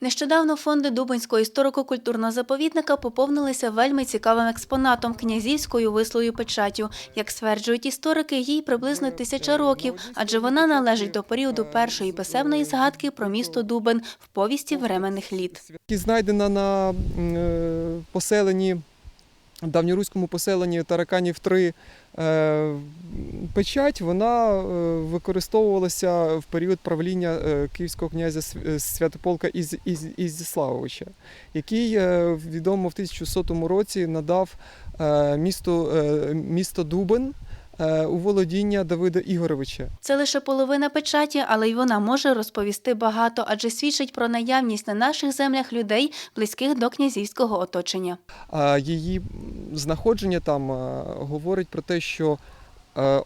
Нещодавно фонди Дубинського історико-культурного заповідника поповнилися вельми цікавим експонатом князівською вислою печатю. Як стверджують історики, їй приблизно тисяча років, адже вона належить до періоду першої писемної згадки про місто Дубин в повісті временних літ. Знайдена на м, поселенні, давньоруському поселенні Тараканів 3 е, печать, вона е, використовувалася в період правління е, київського князя Святополка Із, Із, Ізіславовича, який відомо в 1100 році надав місту місто, Дубен. У володіння Давида Ігоровича. Це лише половина печаті, але й вона може розповісти багато, адже свідчить про наявність на наших землях людей, близьких до князівського оточення. Її знаходження там е, говорить про те, що е,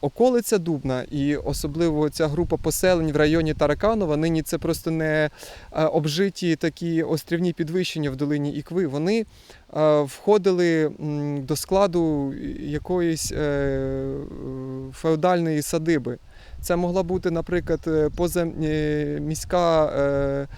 околиця Дубна і особливо ця група поселень в районі Тараканова, нині це просто не е, обжиті такі острівні підвищення в долині Ікви. Вони е, входили до складу якоїсь е, феодальної садиби. Це могла бути, наприклад, е, позаміська е, е,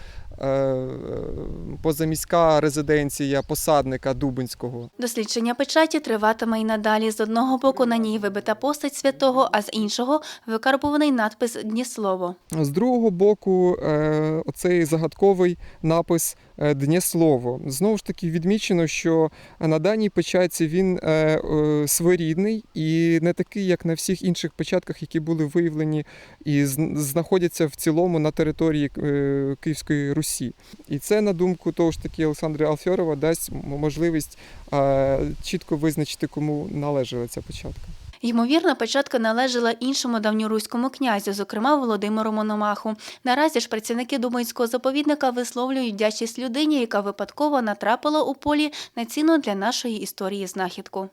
позаміська резиденція посадника Дубинського. Дослідження печаті триватиме й надалі. З одного боку на ній вибита постать святого, а з іншого викарбуваний надпис Дніслово. З другого боку, е, оцей загадковий напис е, Днєслово. Знову ж таки відмічено, що на даній печатці він е, е, своєрідний і не такий, як на всіх інших печатках, які були виявлені і зн- знаходяться в цілому на території е, Київської Русі. І це, на думку того ж таки Олександра Алфьорова, дасть можливість е, чітко визначити, кому належала ця печатка. Ймовірно, печатка належала іншому давньоруському князю, зокрема Володимиру Мономаху. Наразі ж працівники Думанського заповідника висловлюють вдячність людині, яка випадково натрапила у полі на ціну для нашої історії знахідку.